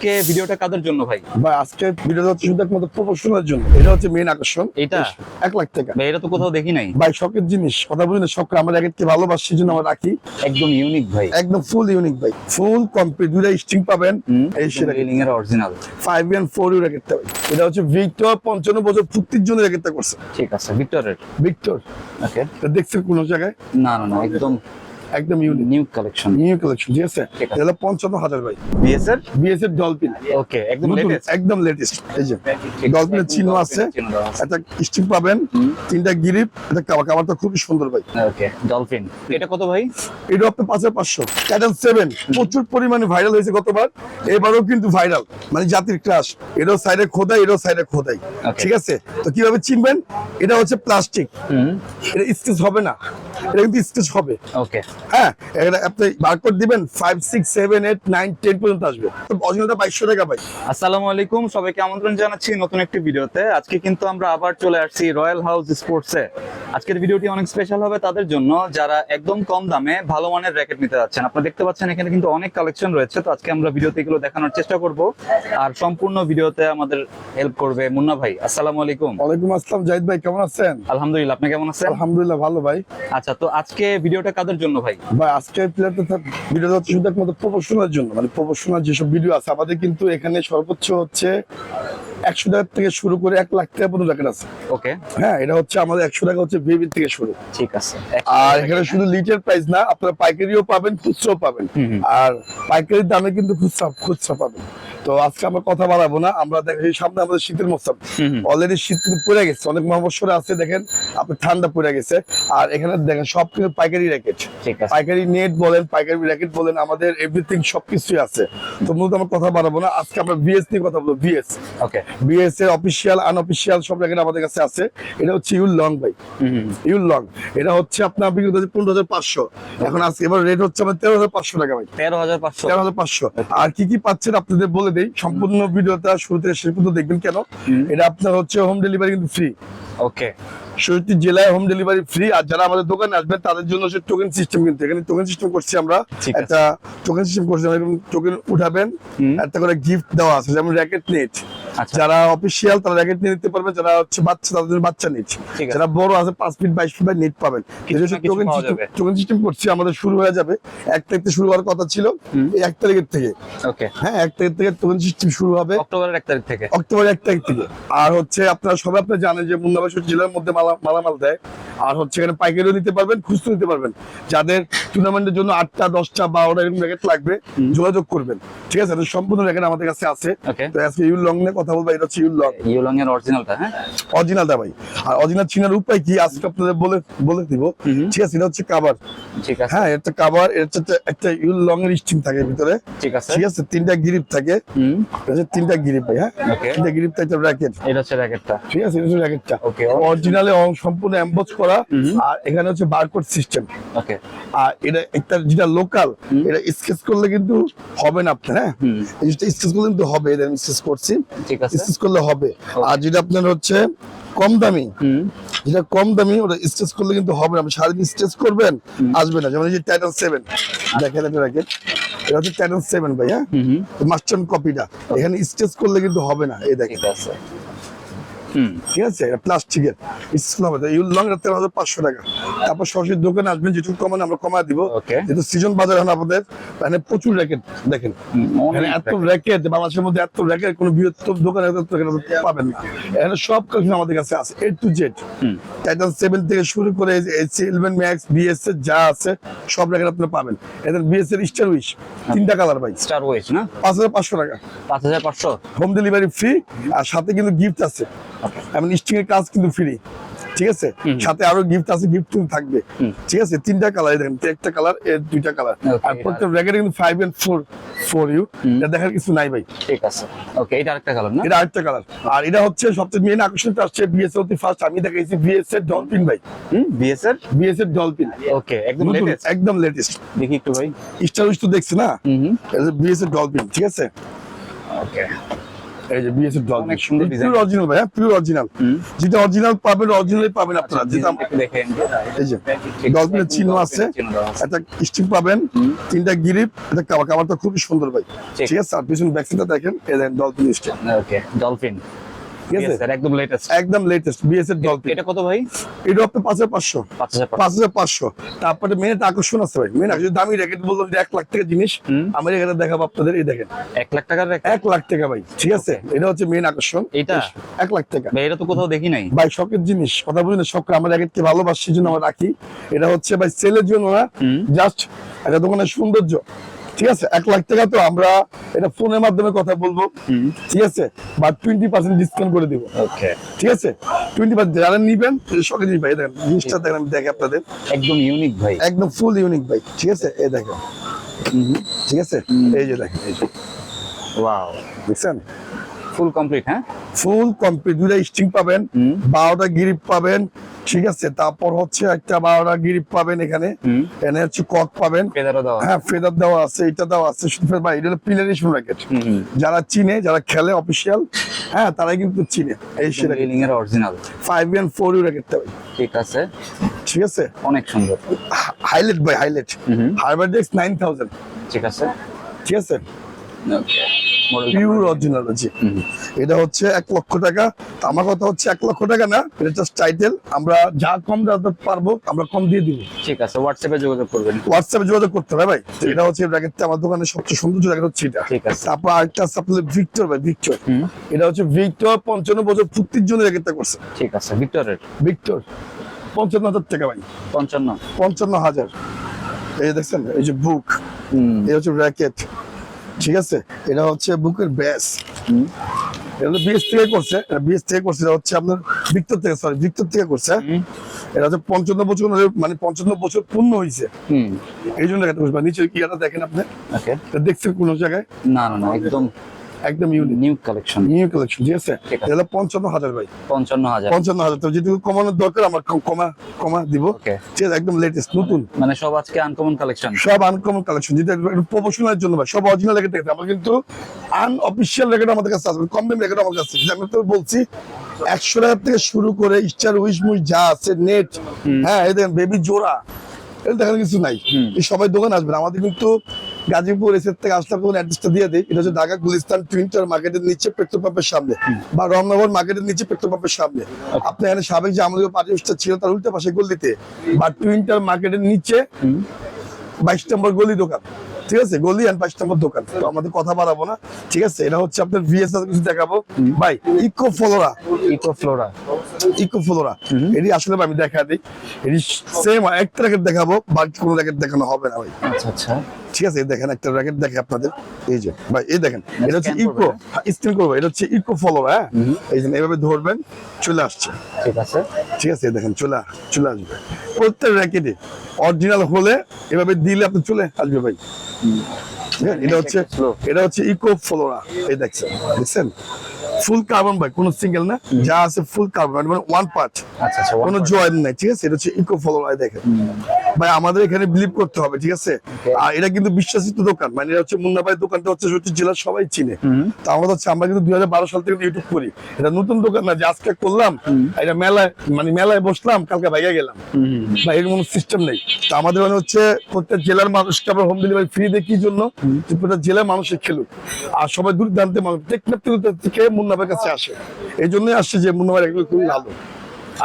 আজকে ভিডিওটা কাদের জন্য ভাই? ভাই আজকে ভিডিও হচ্ছে শুধু একমাত্র প্রফেশনাল জন্য। এটা হচ্ছে মেইন আকর্ষণ। এটা? এক লাখ টাকা। ভাই এটা তো কোথাও দেখি নাই। ভাই শখের জিনিস। কথা বলি না শখ করে আমার র্যাকেটকে ভালোবাসি জন্য আমরা রাখি। একদম ইউনিক ভাই। একদম ফুল ইউনিক ভাই। ফুল কমপ্লিট দুইটা স্ট্রিং পাবেন। এই সেটা রিলিং এর original five and four U র্যাকেটটা ভাই। এটা হচ্ছে ভিক্টর পঞ্চান্ন বছর ফুক্তির জন্য র্যাকেটটা করছে। ঠিক আছে ভিক্টরের ভিক্টর ওকে এটা দেখছেন কোন জায়গায়? না না না একদম একদম unique new collection new collection ঠিক আছে? এটা হলো পঞ্চান্ন হাজার ভাই। বিএস এর? বিএসএফ ডলফিন ওকে একদম লেটেস্ট একদম লেটেস্ট এই যে ডলফিনের চিহ্ন আছে। একটা স্টিক পাবেন তিনটা গিরিপ এটা খুবই সুন্দর ভাই। ওকে ডলফিন এটা কত ভাই? এটা আপনার প্রচুর পরিমাণে ভাইরাল হয়েছে গতবার। এবারও কিন্তু ভাইরাল মানে জাতির ক্রাশ এটাও সাইডে খোদাই এটাও সাইডে খোদাই। ঠিক আছে? তো কীভাবে চিনবেন? এটা হচ্ছে প্লাস্টিক হুম। এটা স্কেচ হবে না। এটা কিন্তু স্কেচ হবে। ওকে হ্যাঁ এটা আপনি বারকোড দিবেন five six seven eight nine ten পর্যন্ত আসবে। অরিজিনালটা বাইশশো টাকা ভাই। আসসালামু আলাইকুম সবাইকে আমন্ত্রণ জানাচ্ছি নতুন একটি ভিডিওতে। আজকে কিন্তু আমরা আবার চলে আসছি রয়্যাল হাউস স্পোর্টসে আজকের ভিডিওটি অনেক স্পেশাল হবে তাদের জন্য যারা একদম কম দামে ভালো মানের র্যাকেট নিতে যাচ্ছেন। আপনারা দেখতে পাচ্ছেন এখানে কিন্তু অনেক কালেকশন রয়েছে তো আজকে আমরা ভিডিওতে এগুলো দেখানোর চেষ্টা করব। আর সম্পূর্ণ ভিডিওতে আমাদের হেল্প করবে মুন্না ভাই। আসসালামু আলাইকুম। ওয়ালাইকুম আসসালাম জাহিদ ভাই কেমন আছেন? আলহামদুলিল্লাহ আপনি কেমন আছেন? আলহামদুলিল্লাহ ভালো ভাই। আচ্ছা তো আজকে ভিডিওটা কাদের জন্য ভাই? ভাই। আজকে প্লেয়ারটা ভিডিও হচ্ছে শুধু একমাত্র প্রফেশনাল জন্য। মানে প্রফেশনাল যেসব ভিডিও আছে আমাদের কিন্তু এখানে সর্বোচ্চ হচ্ছে একশো টাকা থেকে শুরু করে এক লাখ টাকা পর্যন্ত র্যাকেট আছে। ওকে। হ্যাঁ এটা হচ্ছে আমাদের একশো টাকা হচ্ছে বেবি থেকে শুরু। ঠিক আছে। আর এখানে শুধু লিটার প্রাইস না আপনারা পাইকারিও পাবেন খুচরাও পাবেন। আর পাইকারির দামে কিন্তু খুচরা খুচরা পাবেন। তো আজকে আমরা কথা বাড়াবো না আমরা দেখি সামনে আমাদের শীতের মৌসুম। অলরেডি শীত পড়ে গেছে অনেক মহাবস্বরে আছে দেখেন আপনার ঠান্ডা পড়ে গেছে। আর এখানে দেখেন সব কিন্তু পাইকারি র্যাকেট ঠিক পাইকারি নেট বলেন পাইকারি র্যাকেট বলেন আমাদের এভরিথিং সবকিছুই আছে। তো মূলত আমরা কথা বাড়াবো না। আজকে আমরা বিএস নিয়ে কথা বলব বিএস ওকে বিএস এর অফিসিয়াল আনঅফিসিয়াল সব র্যাকেট আমাদের কাছে আছে। এটা হচ্ছে ইউল লং ভাই। ইউল লং এটা হচ্ছে আপনার বিগত পনেরো হাজার পাঁচশো। এখন আজকে এবার রেট হচ্ছে আমার তেরো হাজার পাঁচশো টাকা ভাই। তেরো হাজার পাঁচশো। তেরো হাজার পাঁচশো। আর কি কি পাচ্ছেন আপনাদের বলে দেই। সম্পূর্ণ ভিডিওটা শুরু থেকে শেষ পর্যন্ত দেখবেন কেন? এটা আপনার হচ্ছে হোম ডেলিভারি কিন্তু ফ্রি ওকে ষষ্ঠী জেলায় হোম ডেলিভারি ফ্রি আর যারা আমাদের দোকানে আসবে তাদের জন্য সে টোকেন সিস্টেম কিন্তু। এখানে টোকেন সিস্টেম করছি আমরা। একটা টোকেন সিস্টেম করছি টোকেন উঠাবেন। একটা করে গিফট দেওয়া আছে যেমন র্যাকেট নেট যারা অফিসিয়াল তারা র্যাকেট নিয়ে নিতে পারবে যারা হচ্ছে বাচ্চা তাদের জন্য বাচ্চা নেট। যারা বড় আছে পাঁচ ফিট বাইশ ফিট বাই নেট পাবেন। টোকেন সিস্টেম করছি আমাদের শুরু হয়ে যাবে। এক তারিখ থেকে শুরু হওয়ার কথা ছিল এক তারিখের থেকে। হ্যাঁ এক তারিখ থেকে টোকেন সিস্টেম শুরু হবে। অক্টোবরের এক তারিখ থেকে। অক্টোবর এক তারিখ থেকে। আর হচ্ছে আপনারা সবাই আপনারা জানেন যে মুন্নাবাসর জেলার মধ্যে মালা মালামাল দেয়। আর হচ্ছে এখানে পাইকারিও নিতে পারবেন খুচরো নিতে পারবেন। যাদের টুর্নামেন্টের জন্য আটটা দশটা বারোটা এরকম র্যাকেট লাগবে যোগাযোগ করবেন। ঠিক আছে? সম্পূর্ণ র্যাকেট আমাদের কাছে আছে। তো আজকে ইউল লং নিয়ে কথা বলব এটা হচ্ছে ইউল লং ইউলং এর অরিজিনালটা হ্যাঁ? অরিজিনালটা ভাই। আর অরিজিনাল চিনার উপায় কি? আজকে আপনাদের বলে বলে দিব। ঠিক আছে? এটা হচ্ছে কাবার ঠিক আছে। হ্যাঁ এটা কাবার এটা একটা ইউল লং এর স্ট্রিং থাকে ভিতরে। ঠিক আছে। ঠিক আছে? তিনটা গ্রিপ থাকে। হুম। এটা তিনটা গ্রিপ ভাই হ্যাঁ? তিনটা গ্রিপ থাকে র্যাকেট এটা হচ্ছে র্যাকেটটা ঠিক আছে? এটা হচ্ছে র্যাকেটটা Okay. অরিজিনালে সম্পূর্ণ এমবোজ করা হুম। আর এখানে হচ্ছে বারকোড সিস্টেম ওকে আর এটা একটা যেটা লোকাল এটা স্কেচ করলে কিন্তু হবে না আপনার হ্যাঁ? জিনিসটা স্কেচ করলে কিন্তু হবে এটা আমি স্কেচ করছি। ঠিক আছে। স্কেচ করলে হবে। আর যেটা আপনার হচ্ছে কম দামি যেটা কম দামি ওটা স্টেচ করলে কিন্তু হবে না। আপনি সারাদিন স্টেচ করবেন আসবে না। যেমন এই যে টাইটান সেভেন দেখেন এটা র্যাকেট এটা হচ্ছে টাইটান সেভেন ভাই হ্যাঁ? হুম হুম। মাস্টার কপিটা এখানে স্টেচ করলে কিন্তু হবে না এই দেখেন। ঠিক আছে? এটা প্লাস্টিকের তেরো পাঁচশো টাকা। তারপর সরাসরি দোকানে আসবেন যেটুকু কমান আমরা কমায় দিব। যেহেতু সিজন বাজার এখন আপনাদের এখানে প্রচুর র্যাকেট দেখেন। এত র্যাকেট বাংলাদেশের মধ্যে এত র্যাকেট কোনো বৃহত্তম দোকানে পাবেন না। এখানে সব কালেকশন আমাদের কাছে আছে A to Z Titan seven থেকে শুরু করে ইলেভেন ম্যাক্স বিএস এর যা আছে সব র্যাকেট আপনারা পাবেন। এদের বিএস এর স্টার উইশ তিনটা কালার ভাই। স্টার ওয়েজ না? পাঁচ হাজার পাঁচশো টাকা। পাঁচ হাজার পাঁচশো। হোম ডেলিভারি ফ্রি আর সাথে কিন্তু গিফট আছে। এমন স্টিং এর কাজ কিন্তু ফ্রি ঠিক আছে? সাথে আরও গিফট আছে গিফট কিন্তু থাকবে ঠিক আছে? তিনটা কালার দেখেন একটা কালারের দুইটা কালার আর প্রত্যেক র্যাকেটে কিন্তু five and four four U এটা দেখার কিছু নাই ভাই। ঠিক আছে। ওকে এটা আরেকটা কালার না? এটা আরেকটা কালার আর এটা হচ্ছে সবচেয়ে আকর্ষণটা আসছে বিএস অতি ফার্স্ট আমি দেখাইছি বিএস এর ডলফিন ভাই। হুম বিএস এর বিএস এর ডলফিন ওকে একদম লেটেস্ট একদম লেটেস্ট দেখি একটু ভাই। উইচ তো দেখছি না? হুম হুম। বিএস এর ডলফিন ঠিক আছে? ওকে এই যে অনেক সুন্দর design। পিওর অরিজিনাল ভাই হ্যাঁ পিওর অরিজিনাল যেটা অরিজিনাল পাবেন অরিজিনালই পাবেন আপনারা। যেটা দেখেন এই যে ডলফিনের চিহ্ন আছে। একটা স্টিক পাবেন তিনটা গিরিপ এটা কাবার কাবারটা খুবই সুন্দর ভাই। ঠিক। ঠিক আছে আর পিছন ব্যাক সাইডটা দেখেন এই দেখেন ডলফিন স্টিক ওকে ডলফিন ঠিক আছে স্যার একদম লেটেস্ট একদম লেটেস্ট বিএস এর ডলফিন এটা কত ভাই? এটা আপনার পাঁচ হাজার পাঁচশো। পাঁচ হাজার পাঁচ হাজার পাঁচশো। তারপরে মেন আকর্ষণ আছে ভাই। মেন আকর্ষণ দামি র্যাকেট বললাম যে এক লাখ টাকা জিনিস আমার এখানে দেখাবো আপনাদের এই দেখেন। এক লাখ টাকার একটা লাখ টাকা ভাই ঠিক আছে? এটা হচ্ছে মেন আকর্ষণ? এক লাখ টাকা। ভাই এটা তো কোথাও দেখি নাই। ভাই শখের জিনিস। কথা বুঝলেন শখ আমার র্যাকেটকে ভালোবাসি জন্য আমরা রাখি। এটা হচ্ছে ভাই সেলের জন্য না জাস্ট একটা দোকানের সৌন্দর্য। ঠিক আছে? এক লাখ টাকা তো আমরা এটা ফোনের মাধ্যমে কথা বলব। ঠিক আছে? বা টোয়েন্টি পার্সেন্ট ডিসকাউন্ট করে দিব। ঠিক আছে? টোয়েন্টি পার্সেন্ট যারা নিবেন শখের জিনিস ভাই দেখেন জিনিসটা দেখেন আমি দেখে আপনাদের। একদম ইউনিক ভাই। একদম ফুল ইউনিক ভাই। ঠিক আছে? এই দেখেন। ঠিক আছে? এই যে দেখেন এই যে। ওয়াও দেখছেন? ফুল কমপ্লিট হ্যাঁ? ফুল কমপ্লিট দুইটা স্ট্রিং পাবেন। বারোটা গিরিপ পাবেন ঠিক আছে তারপর হচ্ছে একটা বারোটা গিরিপ পাবেন এখানে। এখানে হচ্ছে কক পাবেন। হ্যাঁ ফেদার দেওয়া আছে এটা দেওয়া আছে। ভাই এটা হলো র্যাকেট হুম যারা চিনে যারা খেলে অফিসিয়াল হ্যাঁ তারাই কিন্তু চিনে। এই সেটা এর original five and four U র্যাকেটটা ভাই। ঠিক আছে। ঠিক আছে? অনেক সুন্দর। হাইলাইট ভাই হাইলাইট হুম। হারবার্ড নাইন থাউজেন্ড ঠিক আছে। ঠিক আছে? পিওর অরিজিনাল আছে। এটা হচ্ছে এক লক্ষ টাকা। আমার কথা হচ্ছে এক লক্ষ টাকা না এটা জাস্ট টাইটেল আমরা যা কম দিতে পারব আমরা কম দিয়ে দিব। ঠিক আছে হোয়াটসঅ্যাপে যোগাযোগ করবেন। হোয়াটসঅ্যাপে যোগাযোগ করতে হবে ভাই। এটা হচ্ছে র্যাকেটটা আমার দোকানের সবচেয়ে সৌন্দর্য র্যাকেট হচ্ছে এটা। ঠিক আছে। তারপর আরেকটা আছে আপনাদের ভিক্টর ভাই ভিক্টর এটা হচ্ছে ভিক্টর পঞ্চান্ন বছর ফুর্তির জন্য র্যাকেটটা করছে। ঠিক আছে ভিক্টরের ভিক্টর পঞ্চান্ন হাজার টাকা ভাই। পঞ্চান্ন। পঞ্চান্ন হাজার। এই যে দেখছেন এই যে বুক এটা হচ্ছে র্যাকেট ঠিক আছে? এটা হচ্ছে বুকের ব্যাস। এটা বিএস থেকে করছে। এটা বিএস থেকে করছে এটা হচ্ছে আপনার ভিক্টর থেকে সরি ভিক্টর থেকে করছে। এটা হচ্ছে পঞ্চান্ন বছর মানে পঞ্চান্ন বছর পূর্ণ হয়েছে হুম। এই জন্য নিচের করছে নিচে কি এটা দেখেন আপনি? দেখছেন কোন জায়গায়? না না না একদম একদম unique new collection new collection ঠিক আছে? এটা পঞ্চান্ন হাজার ভাই। পঞ্চান্ন হাজার। পঞ্চান্ন হাজার তো যেটুকু কমানোর দরকার আমার কমা কমা দিব। ওকে ঠিক আছে একদম লেটেস্ট নতুন। মানে সব আজকে আনকমন কালেকশন সব আনকমন কালেকশন যেটা প্রফেশনাল জন্য ভাই। সব অরিজিনাল রেখে দেখতে আমার কিন্তু আনঅফিসিয়াল রেকর্ড আমাদের কাছে আছে কম দামি রেকর্ড আমার কাছে। আমি তো বলছি একশো টাকা থেকে শুরু করে স্টার উইশ মুইশ যা আছে নেট হ্যাঁ এই দেখেন বেবি জোড়া এটা দেখার কিছু নাই। সবাই দোকান আসবে আমাদের কিন্তু গাজীপুর এসের থেকে আসলে আপনার অ্যাড্রেসটা দিয়ে দিই। এটা হচ্ছে ঢাকা গুলিস্তান টুইন্টার মার্কেটের নিচে পেট্রোল পাম্পের সামনে বা রমনগর মার্কেটের নিচে পেট্রোল পাম্পের সামনে আপনি এখানে সাবেক যে আমাদের পার্টি অফিসটা ছিল তার উল্টা পাশে গলিতে বা টুইন্টার মার্কেটের নিচে বাইশ নম্বর গলি দোকান। ঠিক আছে? গলি অ্যান্ড বাইশ নম্বর দোকান। তো আমাদের কথা বাড়াবো না। ঠিক আছে? এটা হচ্ছে আপনার ভিএস কিছু দেখাবো। ভাই eco flora. Eco flora. Eco flora. এটি আসলে আমি দেখা দিই। এটি সেম একটা র্যাকেট দেখাবো বাকি কোনো র্যাকেট দেখানো হবে না ভাই। আচ্ছা আচ্ছা। ঠিক আছে দেখেন একটা র্যাকেট দেখে আপনাদের। এই যে ভাই এই দেখেন এটা হচ্ছে ইকো স্ক্রিন করব এটা হচ্ছে ইকো ফলোরা হ্যাঁ? এই যে এভাবে ধরবেন চলে আসছে। ঠিক আছে। ঠিক আছে দেখেন চলে চলে আসবে। প্রত্যেক র্যাকেটে অরিজিনাল হলে এভাবে দিলে আপনি চলে আসবে ভাই। হ্যাঁ, এটা হচ্ছে এটা হচ্ছে ইকো ফলোরা এই দেখছেন দেখছেন? ফুল কার্বন ভাই কোনো সিঙ্গেল না যা আছে ফুল কার্বন মানে ওয়ান পার্ট আচ্ছা আচ্ছা কোনো জয়েন নাই ঠিক আছে? এটা হচ্ছে ইকো ফলোরা দেখেন। ভাই আমাদের এখানে বিলিভ করতে হবে ঠিক আছে? আর এটা কিন্তু বিশ্বাসিত দোকান মানে এটা হচ্ছে মুন্না ভাই দোকানটা হচ্ছে সত্যি জেলার সবাই চিনে। তো আমরা হচ্ছে আমরা কিন্তু দুই সাল থেকে ইউটিউব করি। এটা নতুন দোকান না যে আজকে করলাম এটা মেলায় মানে মেলায় বসলাম কালকে ভাইয়া গেলাম। বা এর কোনো সিস্টেম নেই। তো আমাদের মানে হচ্ছে প্রত্যেক জেলার মানুষকে আমরা হোম ডেলিভারি ফ্রি দেয় কি জন্য? প্রত্যেক জেলার মানুষে খেলুক। আর সবাই দূর দান্তে মানুষ টেকনাফ থেকে মুন্নাবের কাছে আসে। এই জন্যই আসছে যে মুন্নাবার এগুলো খুবই ভালো।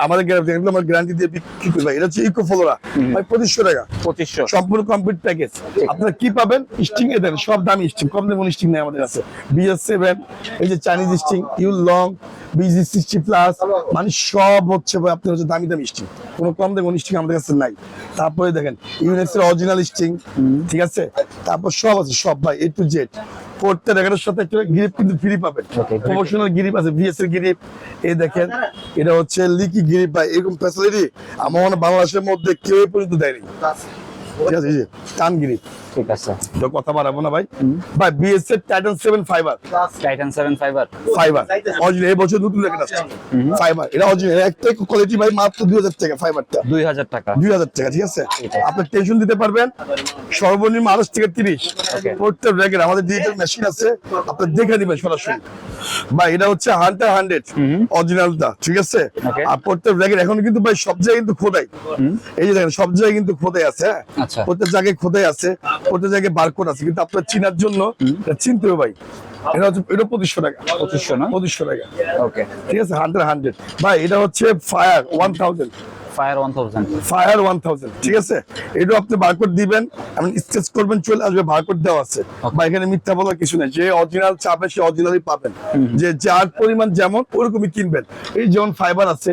আমাদের গ্যারান্টি এগুলো আমার গ্যারান্টি দিয়ে বিক্রি করি ভাই। এটা হচ্ছে ইকো ফলোরা ভাই পঁচিশশো টাকা। পঁচিশশো। সম্পূর্ণ কমপ্লিট প্যাকেজ আপনারা কি পাবেন? স্টিং এ দেন। সব দামি স্টিং কম দামি স্টিং নেই আমাদের কাছে। বিএস সেভেন এই যে Chinese string U long BG sixty plus মানে সব হচ্ছে ভাই আপনার হচ্ছে দামি দামি স্টিং কোনো কম দামি স্টিং আমাদের কাছে নাই। তারপরে দেখেন ইউনেক্স এর অরিজিনাল স্টিং ঠিক আছে? তারপর সব আছে সব ভাই এ টু জেড প্রত্যেক রেগারের সাথে একটা গ্রিপ কিন্তু ফ্রি পাবেন. প্রমোশনাল গ্রিপ আছে ভিএস এর গ্রিপ এই দেখেন এটা হচ্ছে লিকি গ্রিপ ভাই। এরকম ফ্যাসিলিটি আমার মনে বাংলাদেশের মধ্যে কেউ পর্যন্ত দেয়নি। ঠিক আছে টান টানগিরি ঠিক আছে। তো কথা বাড়াবো না ভাই? ভাই BSA Titan seven fibre Titan seven fibre fibre original এই বছর নতুন রেকর্ড আসছে। ফাইবার এটা অরিজিনাল একটা কোয়ালিটি ভাই মাত্র দুই হাজার টাকা ফাইবারটা দুই হাজার টাকা। দুই হাজার টাকা ঠিক আছে? আপনি টেনশন দিতে পারবেন। সর্বনিম্ন আড়াইশ থেকে তিরিশ। Okay. প্রত্যেক র্যাকের আমাদের ডিজিটাল মেশিন আছে। আপনি দেখে নিবেন সরাসরি। বা এটা হচ্ছে হান্টার হান্ড্রেড অরিজিনালটা ঠিক আছে? আর প্রত্যেক র্যাকের এখন কিন্তু ভাই সব জায়গায় কিন্তু খোদাই। এই যে দেখেন সব জায়গায় কিন্তু খোদাই আছে হ্যাঁ? আচ্ছা। প্রত্যেক জায়গায় খোদাই আছে। প্রত্যেক জায়গায় বার বারকোড আছে কিন্তু আপনার চিনার জন্য চিনতে হবে ভাই। এটা হচ্ছে এটা পঁচিশশো টাকা। পঁচিশশো না? পঁচিশশো টাকা। ওকে ঠিক আছে হান্ড্রেড হান্ড্রেড ভাই এটা হচ্ছে ফায়ার ওয়ান থাউজেন্ড ফায়ার ঠিক আছে? এটা আপনি বারকোড দিবেন আমি স্কেচ করবেন চলে আসবে বারকোড দেওয়া আছে। বা এখানে মিথ্যা বলার কিছু নেই। যে অরিজিনাল চাবে সে অরিজিনালই পাবেন। যে যার পরিমাণ যেমন ওরকমই কিনবেন। এই যেমন ফাইবার আছে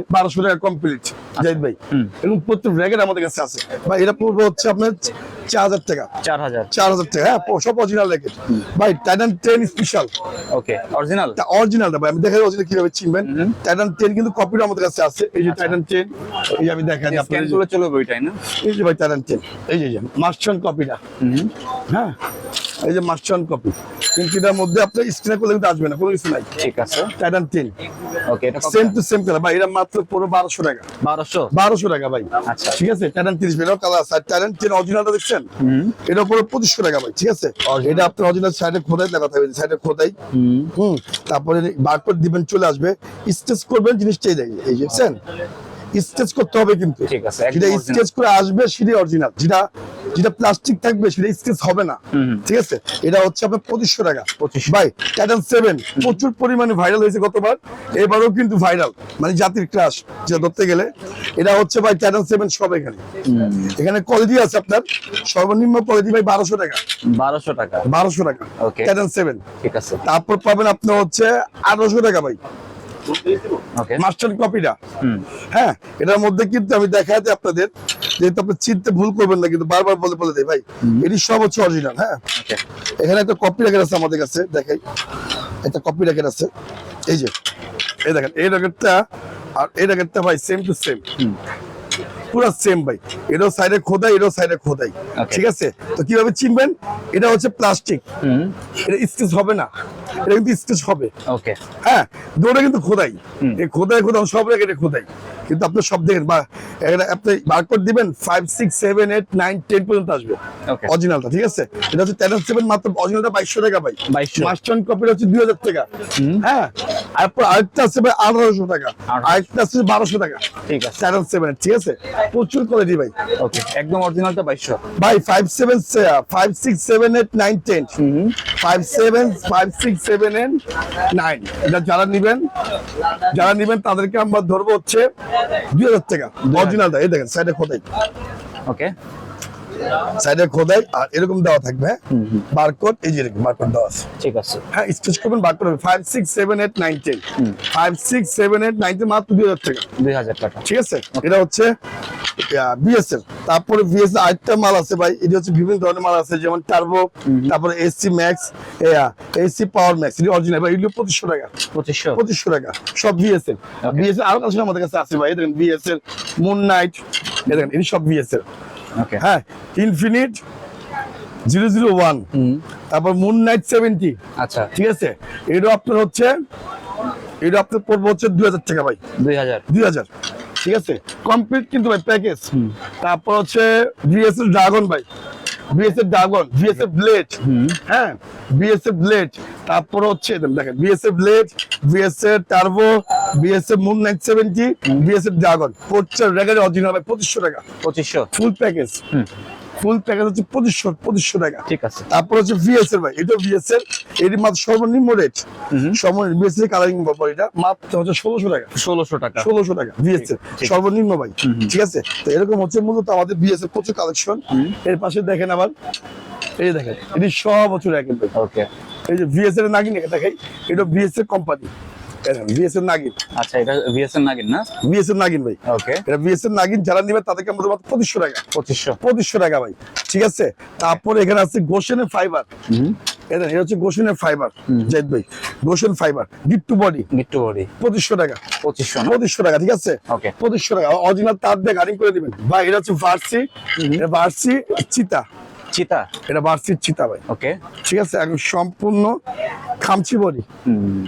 টাকা কমপ্লিট জাহিদ ভাই। এবং প্রত্যেক আমাদের কাছে আছে। ভাই এটা হচ্ছে আপনার চার হাজার টাকা। চার হাজার। চার হাজার টাকা হ্যাঁ সব অরিজিনাল র্যাকেট ভাই Titan ten special okay original অরিজিনালটা ভাই আমি দেখাই অরিজিনাল কীভাবে চিনবেন টাইটান টেন কিন্তু কপিটা আমাদের কাছে আছে। এই যে টাইটান টেন এই আমি দেখাই আপনাদের করলে চলবে ওইটাই না? এই যে ভাই টেন এই যে মাস্টার কপিটা হ্যাঁ? এই যে মাস্টার কপি কিন্তু এটার মধ্যে আপনার স্ক্রিনে করলে কিন্তু আসবে না কোনো কিছু নাই। ঠিক আছে। টাইটান টেন ওকে এটা সেম টু সেম কালার ভাই এটা মাত্র পুরো বারোশো টাকা। বারোশো? বারোশো টাকা ভাই। আচ্ছা। ঠিক আছে? টাইটান তিরিশ এটাও কালার আছে। আর টাইটান টেন অরিজিনালটা দেখছেন? এটা পুরো পঁচিশশো টাকা ভাই। ঠিক আছে। এটা আপনার অরিজিনাল সাইডে খোদাই লাগা থাকবে সাইডে খোদাই। হুম। তারপরে বারকোড দিবেন চলে আসবে। স্কেচ করবেন জিনিসটা এই দেখেন এই যে দেখছেন? স্কেচ করতে হবে কিন্তু। ঠিক আছে, একদম যেটা স্কেচ করে আসবে সেটাই অরিজিনাল যেটা যেটা প্লাস্টিক থাকবে সেটা স্কেচ হবে না। ঠিক আছে? এটা হচ্ছে আপনার পঁচিশশো টাকা। 2500 ভাই টাইটান সেভেন প্রচুর পরিমাণে ভাইরাল হয়েছে গতবার। এবারও কিন্তু ভাইরাল মানে জাতির ক্রাশ যেটা ধরতে গেলে। এটা হচ্ছে ভাই টাইটান সেভেন সব এখানে। এখানে কোয়ালিটি আছে আপনার। সর্বনিম্ন কোয়ালিটি ভাই বারোশো টাকা। বারোশো টাকা। বারোশো টাকা. টাইটান সেভেন ঠিক আছে। তারপর পাবেন আপনার হচ্ছে আঠারোশো টাকা ভাই। মাস্টার কপিটা হ্যাঁ এটার মধ্যে কিন্তু আমি দেখাতে আপনাদের যেহেতু আপনি চিনতে ভুল করবেন না কিন্তু বারবার বলে বলে দেয় ভাই। এটি সব হচ্ছে অরিজিনাল হ্যাঁ। এখানে একটা কপি রেখে আছে আমাদের কাছে দেখাই। একটা কপি রেখে আছে। এই যে এই দেখেন এই র্যাকেটটা আর এই র্যাকেটটা ভাই সেম টু সেম পুরো সেম ভাই। এটাও সাইডে খোদাই এটাও সাইডে খোদাই। ঠিক আছে? তো কীভাবে চিনবেন? এটা হচ্ছে প্লাস্টিক এটা স্কেচ হবে না। এটা কিন্তু স্কেচ হবে। ওকে হ্যাঁ দুটো কিন্তু খোদাই। এই খোদাই খোদাই সব রেখে খোদাই। কিন্তু আপনি সব দেখেন বা আপনি বারকোড দিবেন five six seven eight nine ten পর্যন্ত আসবে। অরিজিনালটা ঠিক আছে? এটা হচ্ছে টেন সেভেন মাত্র অরিজিনালটা বাইশশো টাকা ভাই। 2200 মাস্টার কপিটা হচ্ছে দুই হাজার টাকা। হ্যাঁ? আরেকটা আছে ভাই আঠারোশো টাকা। আরেকটা আছে বারোশো টাকা। ঠিক আছে। সেভেন ঠিক আছে? প্রচুর কোয়ালিটি ভাই। ওকে একদম অরিজিনালটা বাইশশো। ভাই five seven five six seven eight nine ten five seven five six seven eight nine এটা যারা নিবেন যারা নিবেন তাদেরকে আমরা ধরবো হচ্ছে দুই হাজার টাকা। অরিজিনালটা এই দেখেন সাইডে খোদাই ওকে। সাইডে খোদাই আর এরকম দেওয়া থাকবে বারকোড এই যে এরকম বারকোড দেওয়া আছে। ঠিক আছে। হ্যাঁ স্কেচ করবেন বারকোড হবে five six seven eight nine ten five six seven eight nine ten মাত্র দুই হাজার টাকা। দুই হাজার টাকা। ঠিক আছে? এটা হচ্ছে বিএসএল তারপরে বিএসএল আরেকটা মাল আছে ভাই এটা হচ্ছে বিভিন্ন ধরনের মাল আছে যেমন টার্বো তারপরে SC max SC power max এটা অরিজিনাল ভাই এগুলো পঁচিশশো টাকা। পঁচিশশো? পঁচিশশো টাকা সব বিএসএল বিএসএল আরও কাছে আমাদের কাছে আছে ভাই দেখেন বিএসএল মুন নাইট দেখেন এটি সব বিএসএল হ্যাঁ ইনফিনিট জিরো জিরো ওয়ান তারপর মুন নাইট সেভেন্টি আচ্ছা। ঠিক আছে? এটা আপনার হচ্ছে এটা আপনার পড়ব হচ্ছে দুই হাজার টাকা ভাই। দুই হাজার। দুই হাজার। ঠিক আছে? কমপ্লিট কিন্তু ভাই প্যাকেজ তারপর হচ্ছে ড্রাগন ভাই। বিএসএফ ড্রাগন বিএসএফ ব্লেড হ্যাঁ? বিএসএফ ব্লেড তারপর হচ্ছে দেখেন BSF blade BSF turbo BSF moon night seventy BSF dragon পড়ছে রেগারে অরিজিনাল পঁচিশশো টাকা। পঁচিশশো। ফুল প্যাকেজ ফুল প্যাকেজ হচ্ছে পঁচিশশো পঁচিশশো টাকা। ঠিক আছে। তারপর হচ্ছে ভাই এটা এটি মাত্র সর্বনিম্ন রেট সর্বনিম্ন কালারিং ব্যাপার এটা মাত্র হচ্ছে ষোলোশো টাকা। ষোলোশো টাকা। ষোলোশো টাকা। সর্বনিম্ন ভাই ঠিক আছে? তো এরকম হচ্ছে মূলত আমাদের প্রচুর কালেকশন এর পাশে দেখেন আবার এই দেখেন এটি সব বছর ভাই। ওকে এই যে ভিএসএল নাগিন এটা দেখাই এটা বিএসএল কোম্পানি বিএসএল নাগিন আচ্ছা এটা বিএসএন নাগিন না? বিএসএল নাগিন ভাই। ওকে এটা বিএসএল নাগিন যারা নিবে তাদেরকে আমাদের মাত্র পঁচিশশো টাকা। পঁচিশশো। পঁচিশশো টাকা ভাই ঠিক আছে? তারপর এখানে আছে গোশনের ফাইবার এটা এটা হচ্ছে গোসেনের ফাইবার ভাই। Gosen fibre two body body পঁচিশশো টাকা। পঁচিশশো পঁচিশশো টাকা ঠিক আছে? ওকে পঁচিশশো টাকা। অরিজিনাল তার দিয়ে গাড়ি করে দিবেন। ভাই এটা হচ্ছে ভার্সি ভার্সি চিতা চিতা এটা ভার্সির চিতা ভাই। ওকে ঠিক আছে? একদম সম্পূর্ণ খামচি বডি।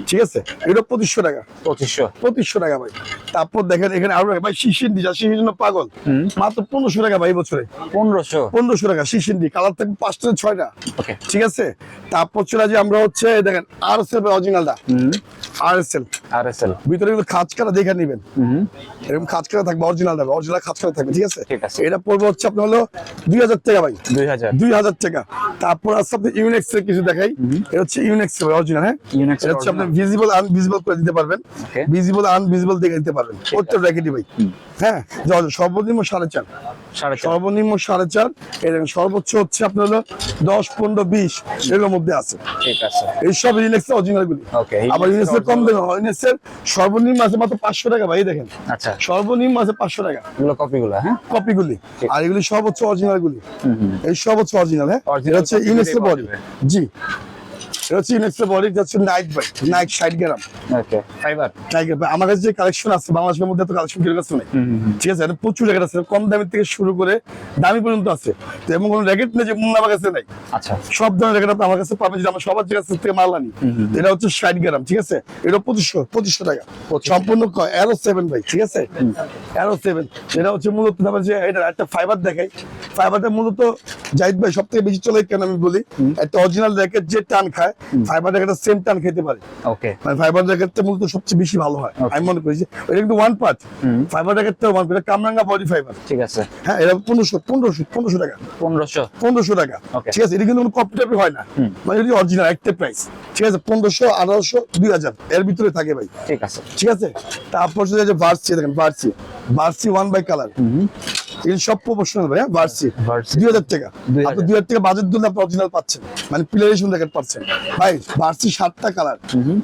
ঠিক আছে? এটা পঁচিশশো টাকা। পঁচিশশো। পঁচিশশো টাকা ভাই। তারপর দেখেন এখানে আরও ভাই শিশিন্ডি যা শিশির জন্য পাগল। মাত্র পনেরোশো টাকা ভাই বছরে। পনেরোশো। পনেরোশো টাকা শিশিন্ডি কালার থাকবে পাঁচটা ছয়টা। ঠিক আছে? তারপর চলে যে আমরা হচ্ছে দেখেন আর এস এল অরিজিনালটা আর এস এল আর এস এল ভিতরে কিন্তু খাঁচ কাটা দেখে নিবেন। এরকম খাঁচ কাটা থাকবে অরিজিনাল থাকবে অরিজিনাল খাঁচ কাটা থাকবে ঠিক আছে? এটা পড়বে হচ্ছে আপনার হলো দুই হাজার টাকা ভাই। দুই হাজার। দুই হাজার টাকা। তারপর আছে আপনি ইউনেক্স এর কিছু দেখাই। এটা হচ্ছে ইউনেক্স অরিজিনাল হ্যাঁ? এটা হচ্ছে আপনি। ভিজিবল আনভিজিবল করে দিতে পারবেন. ভিজিবল আনভিজিবল দেখে দিতে পারবেন। প্রত্যেক র্যাকেটই ভাই হ্যাঁ সর্বনিম্ন সাড়ে চার। সর্বনিম্ন সাড়ে চার। সর্বোচ্চ হচ্ছে আপনার হলো দশ পনেরো বিশ। এগুলোর মধ্যে আছে। ঠিক আছে। এই সব ইউনেক্স অরিজিনাল গুলি। আবার এর কম। দেখুন এর সর্বনিম্ন আছে মাত্র পাঁচশো টাকা ভাই দেখেন। আচ্ছা। সর্বনিম্ন আছে পাঁচশো টাকা। এগুলো কপিগুলো হ্যাঁ? কপিগুলি আর এগুলি হচ্ছে অরিজিনাল গুলি। এই হচ্ছে অরিজিনাল হ্যাঁ? এটা হচ্ছে copy ইউনেক্স এর দিয়ে বডি জি। এটা হচ্ছে ইউনেক্স বডি হচ্ছে নাইট বাই নাইট ষাট গ্রাম ওকে ফাইবার নাইট আমার কাছে যে কালেকশন আছে বাংলাদেশের মধ্যে তো কালেকশন কেউ কাছে নেই। ঠিক আছে প্রচুর র্যাকেট আছে কম দামের থেকে শুরু করে দামি পর্যন্ত আছে। তো এমন কোনো র্যাকেট নেই যে মুন্না আমার কাছে নাই। আচ্ছা। সব ধরনের র্যাকেট আপনি আমার কাছে পাবেন যেটা আমার সবার কাছ থেকে মাল আনি। এটা হচ্ছে ষাট গ্রাম ঠিক আছে? এটা পঁচিশশো পঁচিশশো টাকা। সম্পূর্ণ অ্যারো সেভেন ভাই ঠিক আছে? অ্যারো সেভেন এটা হচ্ছে মূলত তারপর যে এটা একটা ফাইবার দেখাই। ফাইবারটা মূলত জাহিদ ভাই সব থেকে বেশি চলে কেন আমি বলি? একটা অরিজিনাল র্যাকেট যে টান খায় ফাইবার র্যাকেটের সেম টান খেতে পারে। ওকে। মানে ফাইবার র্যাকেটটা মূলত সবচেয়ে বেশি ভালো হয় আমি মনে করি যে এটা কিন্তু ওয়ান পার্ট ফাইবার র্যাকেটটা ওয়ান পার্ট কামরাঙ্গা বডি ফাইবার ঠিক আছে। হ্যাঁ এটা পনেরোশো পনেরোশো পনেরোশো টাকা। পনেরোশো। পনেরোশো টাকা। ঠিক আছে এটা কিন্তু কোনো কপি টপি হয় না। মানে এটা অরিজিনাল একটা প্রাইস ঠিক আছে পনেরোশো আঠারোশো দুই হাজার। এর ভিতরে থাকে ভাই। ঠিক আছে। ঠিক আছে? তারপর চলে ভার্সি দেখেন ভার্সি ভার্সি ওয়ান বাই কালার এগুলো সব প্রফেশনাল ভাই হ্যাঁ ভার্সি দুই হাজার টাকা। 2000 আপনি দুই হাজার টাকা বাজেট দিলে আপনি অরিজিনাল পাচ্ছেন। মানে প্লেয়ারেশন পাচ্ছেন। ভাই ভার্সি সাতটা কালার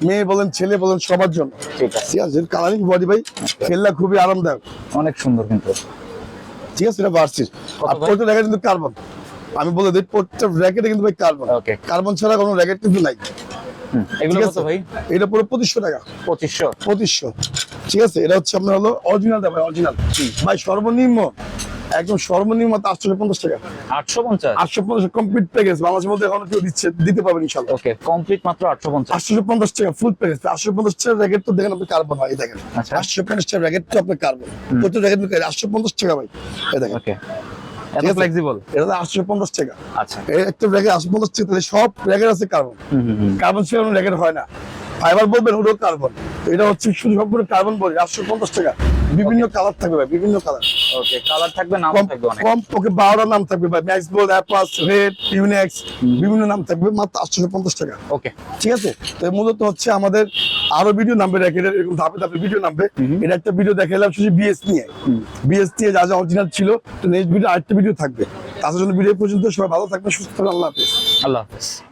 মেয়ে বলেন ছেলে বলেন সবার জন্য। ঠিক আছে। ঠিক আছে কালারিং বডি ভাই? খেললে খুবই আরামদায়ক। অনেক সুন্দর কিন্তু। ঠিক আছে এটা ভার্সির আর র্যাকেট কিন্তু কার্বন আমি বলে দিই প্রত্যেকটা র্যাকেটে কিন্তু ভাই কার্বন. কার্বন ছাড়া কোনো র্যাকেট কিন্তু নাই। এগুলো কত ভাই? এটা পুরো টাকা। ঠিক আছে এটা হচ্ছে আপনার হলো অরিজিনাল ভাই অরিজিনাল ভাই সর্বনিম্ন একদম সর্বনিম্ন আটশো পঞ্চাশ টাকা। আটশো পঞ্চাশ? আটশো পঞ্চাশ কমপ্লিট প্যাকেজ বাংলাদেশের মধ্যে এখনও কেউ দিচ্ছে দিতে পারবেন ইনশাল্লাহ ওকে কমপ্লিট মাত্র আটশো পঞ্চাশ। আটশো পঞ্চাশ টাকা ফুল প্যাকেজ আটশো পঞ্চাশ টাকা র্যাকেট তো দেখেন আপনি কার্বন হয় দেখেন। আচ্ছা। আটশো পঞ্চাশ টাকা র্যাকেট তো আপনার কার্বন প্রত্যেক র্যাকেট আটশো পঞ্চাশ টাকা ভাই দেখেন। ওকে এত ফ্লেক্সিবল এটা আটশো পঞ্চাশ টাকা। আচ্ছা। এই একটা র্যাকেট আটশো পঞ্চাশ টাকা তাহলে সব র্যাকেট আছে কার্বন হুম, হুম, হুম। কার্বন ছাড়া কোনো র্যাকেট হয় না। ফাইবার বলবেন ওটাও কার্বন এটা হচ্ছে শুধু সম্পূর্ণ কার্বন বলি আটশো পঞ্চাশ টাকা। বিভিন্ন কালার থাকবে ভাই বিভিন্ন কালার ওকে কালার থাকবে নাম থাকবে অনেক। কম ওকে বারোটা নাম থাকবে ভাই Max ball Apacs red Yonex বিভিন্ন নাম থাকবে মাত্র আটশো পঞ্চাশ টাকা। ওকে ঠিক আছে? তো মূলত হচ্ছে আমাদের আরও ভিডিও নামবে এরকম ধাপে ধাপে ভিডিও নামবে। এটা একটা ভিডিও দেখালাম শুধু বিএস নিয়ে বিএস নিয়ে যা যা অরিজিনাল ছিল তো নেক্সট ভিডিও আরেকটা ভিডিও থাকবে। তার জন্য ভিডিও পর্যন্ত সবাই ভালো থাকবে সুস্থ থাকবে আল্লাহ হাফেজ। আল্লাহ হাফেজ।